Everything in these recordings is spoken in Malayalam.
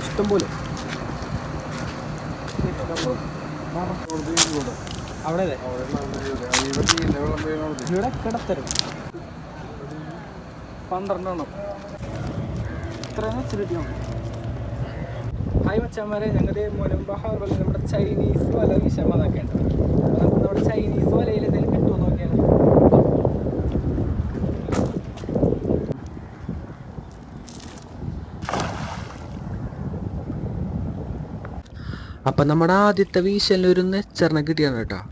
ഇഷ്ടം പോലെ. അവിടെ ഇവിടെ കിടത്തരും പന്ത്രണ്ടെണ്ണം ഇത്രയും വെച്ചിട്ട് ഹായ് മച്ചാന്മാരെ ഞങ്ങളുടെ മുനമ്പ പോലെ നമ്മുടെ ചൈനീസ് വല വിഷമതൊക്കെ ഉണ്ട്. അപ്പോൾ നമുക്ക് നമ്മുടെ ചൈനീസ് വലയിൽ എന്തെങ്കിലും കിട്ടുമോ നോക്കിയാൽ അപ്പം നമ്മുടെ ആദ്യത്തെ വീശലിൽ ഒരു നെച്ചറിനെ കിട്ടിയാണ് കേട്ടോ.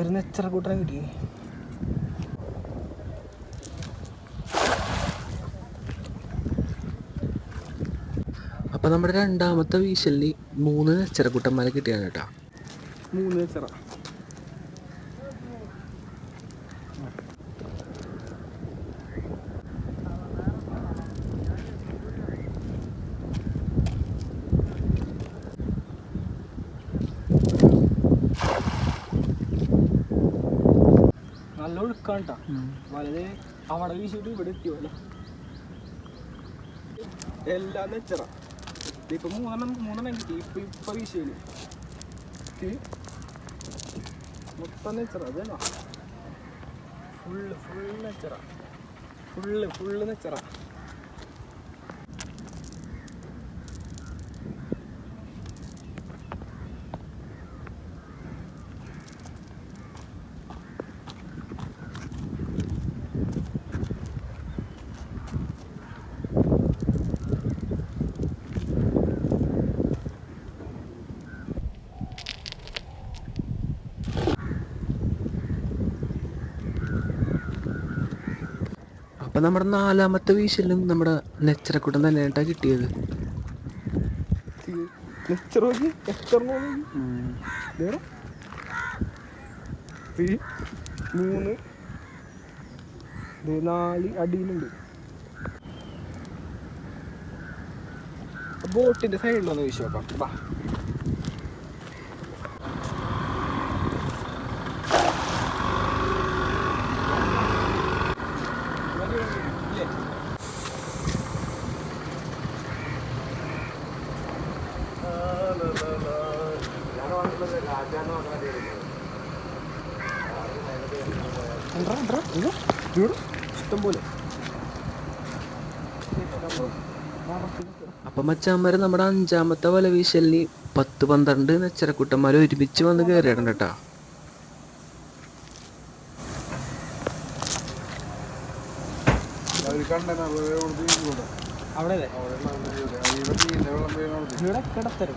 ഒരു നെച്ചറ കൂട്ടനെ കിട്ടി? അപ്പോൾ നമ്മുടെ രണ്ടാമത്തെ വീശലിൽ മൂന്ന് നെച്ചറക്കൂട്ടന്മാരെ കിട്ടിയാണ് കേട്ടോ. മൂന്ന് നെച്ചറ നല്ല ഒഴുക്കാണ് കേട്ടോ വളരെ അവിടെ വീശിട്ട് ഇവിടെ എത്തിയോല്ലോ. എല്ലാം നെച്ചറ ഇപ്പൊ മൂന്നെണ്ണം മൂന്നെണ്ണം കിട്ടി ഇപ്പൊ ഇപ്പൊ വീശിയിൽ മൊത്തം നെച്ചറ അതല്ല full full nature full full nature അപ്പം നമ്മുടെ നാലാമത്തെ വീശലും നമ്മുടെ നെച്ചറക്കുട്ടൻ തന്നെ കേട്ടാ കിട്ടിയത്. മൂന്ന്. നാല് അടിയിലുണ്ട്. ബോട്ടിന്റെ സൈഡിലൊന്ന് വീശി നോക്കാം. അപ്പം മച്ചാന്മാരെ നമ്മുടെ അഞ്ചാമത്തെ വല വീശലിൽ പത്ത് പന്ത്രണ്ട് നെച്ചറക്കുട്ടന്മാർ ഒരുമിച്ച് വന്ന് കയറിയിടണം കേട്ടോ. അവിടെ ഇവിടെ കിടത്തരും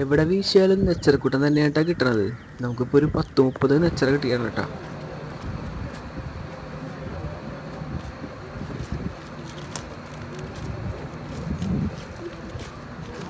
എവിടെ വീശിയാലും നെച്ചറക്കൂട്ടം തന്നെയായിട്ടാണ് കിട്ടണത്. നമുക്കിപ്പോൾ ഒരു പത്ത് മുപ്പത് നെച്ചറ കിട്ടിയാണ് കേട്ടോ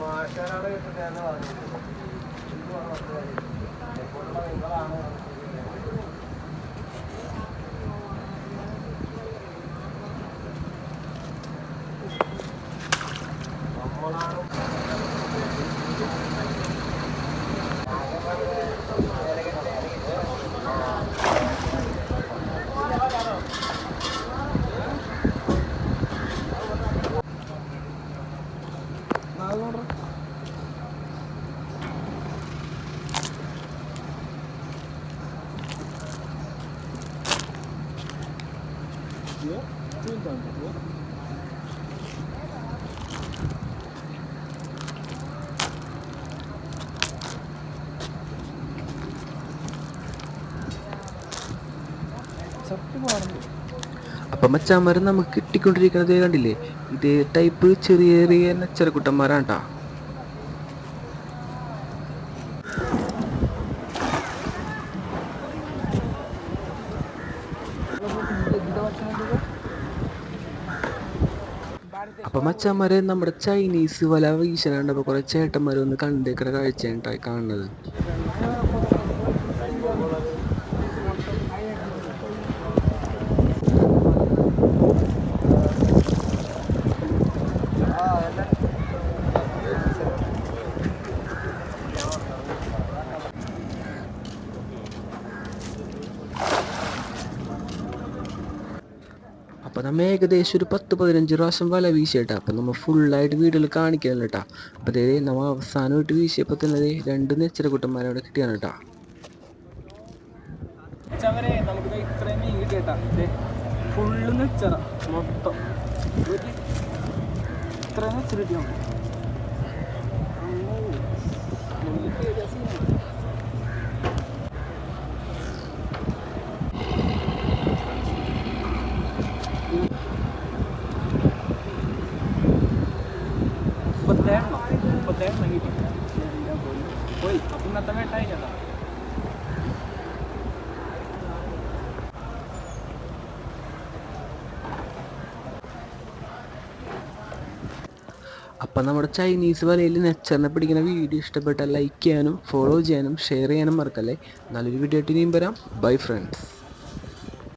മാഷാനാണ് കിട്ടുന്നത് ചപ്പി പോകാറുണ്ട് അപ്പം മച്ചാന്മാർ നമുക്ക് കിട്ടിക്കൊണ്ടിരിക്കുന്നത് കണ്ടില്ലേ? ഇതേ ടൈപ്പ് ചെറിയ ചെറിയ ചെറുകുട്ടന്മാരാണ് കേട്ടോ അപ്പം മച്ചാന്മാരെ നമ്മുടെ ചൈനീസ് വല വീശനാണ്ടപ്പോൾ കുറേ ചേട്ടന്മാർ ഒന്ന് കണ്ടേക്കണ കാഴ്ചയാണ് കാണുന്നത്. നമ്മൾ ഏകദേശം ഒരു പത്ത് പതിനഞ്ച് പ്രാവശ്യം വല വീശിയിട്ടാ. അപ്പം നമ്മൾ ഫുള്ളായിട്ട് വീഡിയോയിൽ കാണിക്കുന്നില്ല കേട്ടാ അപ്പോൾ അതേ നമ്മൾ അവസാനമായിട്ട് വീശിയപ്പോൾ തന്നെ അതേ രണ്ട് നെച്ചര കുട്ടന്മാരെ അവിടെ കിട്ടിയാണ് കേട്ടാ ഫുള്ള് നെച്ചറ മൊത്തം. ഇത്രയും കിട്ടിയോ മുപ്പത്തേഴെണ്ണം കിട്ടി അപ്പം നമ്മുടെ ചൈനീസ് വലയിൽ നെച്ചറിനെ പിടിക്കുന്ന വീഡിയോ ഇഷ്ടപ്പെട്ടാൽ ലൈക്ക് ചെയ്യാനും ഫോളോ ചെയ്യാനും ഷെയർ ചെയ്യാനും മറക്കല്ലേ? നല്ലൊരു വീഡിയോ ആയിട്ട് ഇനിയും വരാം. Bye friends